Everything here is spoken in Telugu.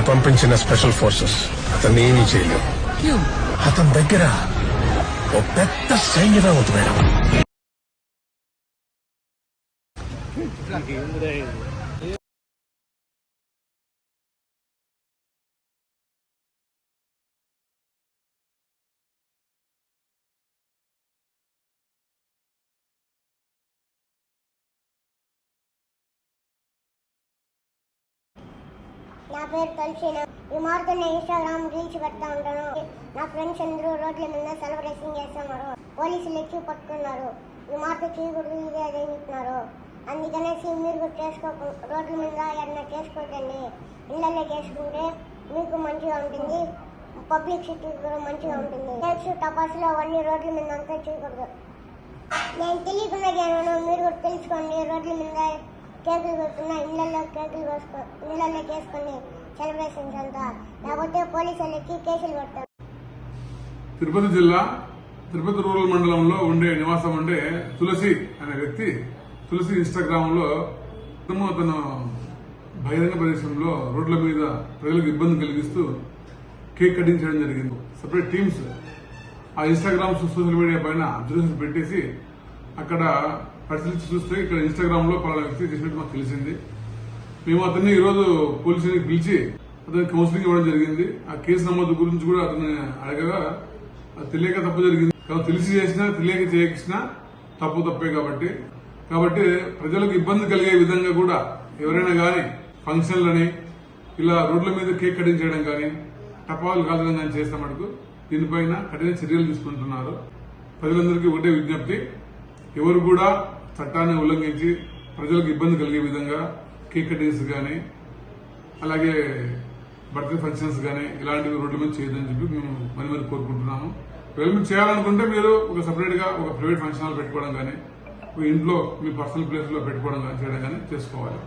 మీరు పంపించిన స్పెషల్ ఫోర్సెస్ అతన్ని ఏమీ చేయలేవు. అతని దగ్గర ఓ పెద్ద సైన్యమే ఉంది మేడం. నా పేరు తల్సిన. ఈ మార్గం ఇన్స్టాగ్రామ్ రీల్స్ పెడతా ఉంటాను. నా ఫ్రెండ్స్ అందరూ రోడ్ల మీద సెలబ్రేషన్ చేస్తున్నారు. పోలీసులు ఎక్కి పట్టుకున్నారు. ఈ మార్గ చేయకూడదు ఇదే అదే చెప్తున్నారు అందుకనేసి మీరు కూడా చేసుకో రోడ్ల మీద ఏమన్నా చేసుకోకండి. ఇళ్ళల్లో చేసుకుంటే మీకు మంచిగా ఉంటుంది. పబ్లిక్ సిటీ కూడా మంచిగా ఉంటుంది. కేక్స్ టపాసులు అవన్నీ రోడ్ల మీద అంతా చేయకూడదు. నేను తెలియకుండా చేయను మీరు కూడా తెలుసుకోండి రోడ్ల మీద కేకులు కొట్టుకున్నా ఇళ్ళల్లో కేకులు కోసుకో ఇళ్ళల్లో చేసుకుని సెలబ్రేషన్స్ అంతా. లేకపోతే పోలీసులకి కేసులు కొడతారు. తిరుపతి జిల్లా తిరుపతి రూరల్ మండలంలో ఉండే నివాసం ఉండే తులసి అనే వ్యక్తి తులసి ఇన్స్టాగ్రామ్లో అతను అతను బహిరంగ ప్రదేశంలో రోడ్ల మీద ప్రజలకు ఇబ్బంది కలిగిస్తూ కేక్ కటింగ్ చేయడం జరిగింది. సపరేట్ టీమ్స్ ఆ ఇన్స్టాగ్రామ్ సోషల్ మీడియా పైన అబ్జర్వేషన్ పెట్టేసి అక్కడ పరిశీలించి చూస్తే ఇక్కడ ఇన్స్టాగ్రామ్లో పలానా వ్యక్తి చేసినట్టు మాకు తెలిసింది. మేము అతన్ని ఈరోజు పోలీసులకు పిలిచి అతని కౌన్సిలింగ్ ఇవ్వడం జరిగింది. ఆ కేసు నమోదు గురించి కూడా అతన్ని అడగగా అది తెలియక తప్పు జరిగింది. కానీ తెలిసి చేసినా తెలియక చేయకసినా తప్పు తప్పే కాబట్టి. కాబట్టి ప్రజలకు ఇబ్బంది కలిగే విధంగా కూడా ఎవరైనా కానీ ఫంక్షన్లని ఇలా రోడ్ల మీద కేక్ కటింగ్ చేయడం కానీ టపాలు కాల్చడం కానీ చేస్తే మటుకు దీనిపైన కఠిన చర్యలు తీసుకుంటున్నారు. ప్రజలందరికీ ఒకటే విజ్ఞప్తి. ఎవరు కూడా చట్టాన్ని ఉల్లంఘించి ప్రజలకు ఇబ్బంది కలిగే విధంగా కేక్ కటింగ్స్ కానీ అలాగే బర్త్డే ఫంక్షన్స్ కానీ ఇలాంటివి రోడ్ల మీద చేయదని చెప్పి మేము మరి మరి కోరుకుంటున్నాము. ఒకవేళ మీరు చేయాలనుకుంటే మీరు ఒక సపరేట్గా ఒక ప్రైవేట్ ఫంక్షన్ హాల్ పెట్టుకోవడం కానీ ఇంట్లో మీ పర్సనల్ ప్లేస్లో పెట్టుకోవడం కానీ చేయడం కానీ చేసుకోవాలి.